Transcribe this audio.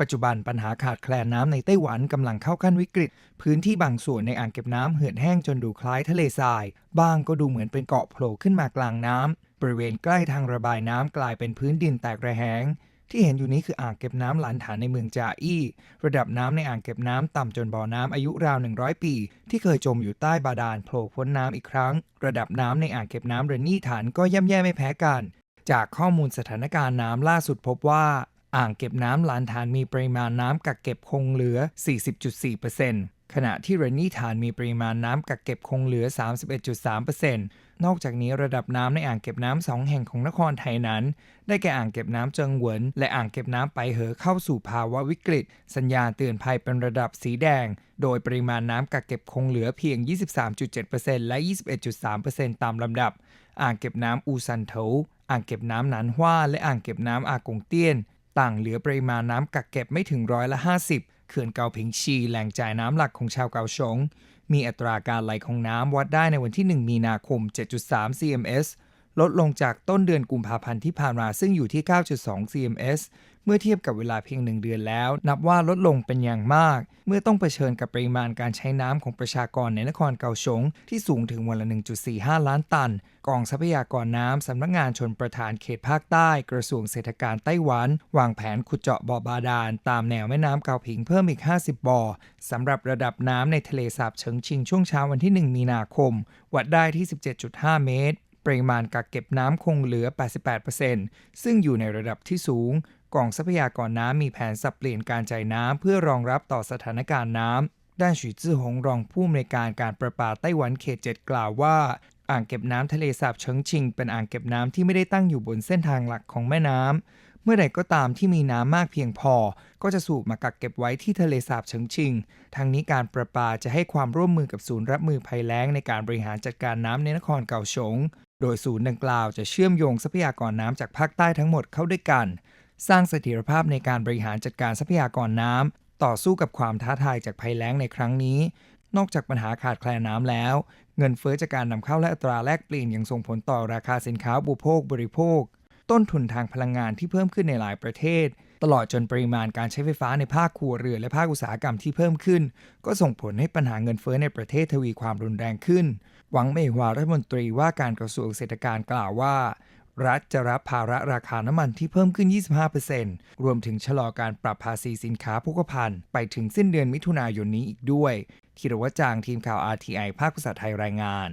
ปัจจุบันปัญหาขาดแคลนน้ำในไต้หวันกำลังเข้าขั้นวิกฤต พื้นที่บางส่วนในอ่างเก็บน้ำเหือดแห้งจนดูคล้ายทะเลทราย บางก็ดูเหมือนเป็นเกาะโผล่ขึ้นมากลางน้ำบริเวณใกล้ทางระบายน้ำกลายเป็นพื้นดินแตกระแหง ที่เห็นอยู่นี้คืออ่างเก็บน้ำหลานฐานในเมืองจาอี้ ระดับน้ำในอ่างเก็บน้ำต่ำจนบ่อน้ำอายุราว 100 ปี ที่เคยจมอยู่ใต้บาดาลโผล่พ้นน้ำอีกครั้ง ระดับน้ำในอ่างเก็บน้ำเรนนี่ฐานก็ย่ำแย่ไม่แพ้กัน จากข้อมูลสถานการณ์น้ำล่าสุดพบว่า อ่างเก็บน้ำลานฐานมีปริมาณน้ำกักเก็บคงเหลือ 40.4%ขณะที่เรนนี่ฐานมีปริมาณน้ำกักเก็บคงเหลือ 31.3%นอกจากนี้ระดับน้ำในอ่างเก็บน้ำสองแห่งของนครไทยนั้น ได้แก่อ่างเก็บน้ำเจิงหวน และอ่างเก็บน้ำไปเหอเข้าสู่ภาวะวิกฤต สัญญาณเตือนภัยเป็นระดับสีแดง โดยปริมาณน้ำกักเก็บคงเหลือเพียง 23.7%และ 21.3%ตามลำดับ อ่างเก็บน้ำอูซันโถอ่างเก็บน้ำหนานฮวาและอ่างเก็บน้ำอากงเตี้ยน ต่างเหลือปริมาณน้ำกักเก็บไม่ถึงร้อยละ50 เขื่อนเกาผิงชีแหล่งจ่ายน้ำหลักของชาวเกาชง มีอัตราการไหลของน้ำวัดได้ในวันที่ 1 มีนาคม 7.3 cms ลดลงจากต้นเดือนกุมภาพันธ์ที่ผ่านมาซึ่งอยู่ที่ 9.2 cms เมื่อเทียบกับเวลาเพียงหนึ่งเดือนแล้ว นับว่าลดลงเป็นอย่างมาก เมื่อต้องเผชิญกับปริมาณการใช้น้ำของประชากรในนครเกาสงที่สูงถึงวันละ 1.45 ล้านตัน กองทรัพยากรน้ำสำนักงานชนประทานเขตภาคใต้ กระทรวงเศรษฐการไต้หวัน วางแผนขุดเจาะบ่อบาดาล ตามแนวแม่น้ำเกาผิงเพิ่มอีก 50 บ่อสำหรับระดับน้ำในทะเลสาบเฉิงชิงช่วงเช้าวันที่ 1 มีนาคม วัดได้ที่ 17.5 เมตร ปริมาณกักเก็บน้ำคงเหลือ 88%ซึ่งอยู่ในระดับที่สูง กองทรัพยากรน้ำมีแผนสับเปลี่ยนการจ่ายน้ำเพื่อรองรับต่อสถานการณ์น้ำ ด้านฉีจื้อหงรองผู้อำนวยการการประปาไต้หวันเขตเจ็ดกล่าวว่า อ่างเก็บน้ำทะเลสาบเฉิงชิง เป็นอ่างเก็บน้ำที่ไม่ได้ตั้งอยู่บนเส้นทางหลักของแม่น้ำ เมื่อใดก็ตามที่มีน้ำมากเพียงพอ ก็จะสูบมากักเก็บไว้ที่ทะเลสาบเฉิงชิง ทางนี้การประปาจะให้ความร่วมมือกับศูนย์รับมือภัยแล้งในการบริหารจัดการน้ำในนครเก่าสงโดยศูนย์ดังกล่าวจะเชื่อมโยงทรัพยากรน้ำจากภาคใต้ทั้งหมดเข้าด้วยกัน สร้างเสถียรภาพในการบริหารจัดการทรัพยากรน้ำต่อสู้กับความท้าทายจากภัยแล้งในครั้งนี้ นอกจากปัญหาขาดแคลนน้ำแล้ว เงินเฟ้อจากการนำเข้าและอัตราแลกเปลี่ยนยังส่งผลต่อราคาสินค้าอุโภคบริโภค ต้นทุนทางพลังงานที่เพิ่มขึ้นในหลายประเทศ ตลอดจนปริมาณการใช้ไฟฟ้าในภาคครัวเรือนและภาคอุตสาหกรรมที่เพิ่มขึ้น ก็ส่งผลให้ปัญหาเงินเฟ้อในประเทศทวีความรุนแรงขึ้น หวังเมฮวารัฐมนตรีว่าการกระทรวงเศรษฐการกล่าวว่า รัฐจะรับภาระราคาน้ำมันที่เพิ่มขึ้น 25%รวมถึงชะลอการปรับภาษีสินค้าโภคภัณฑ์ไปถึงสิ้นเดือนมิถุนายนนี้อีกด้วยธีรวัจางทีมข่าว RTI ภาคภาษาไทยรายงาน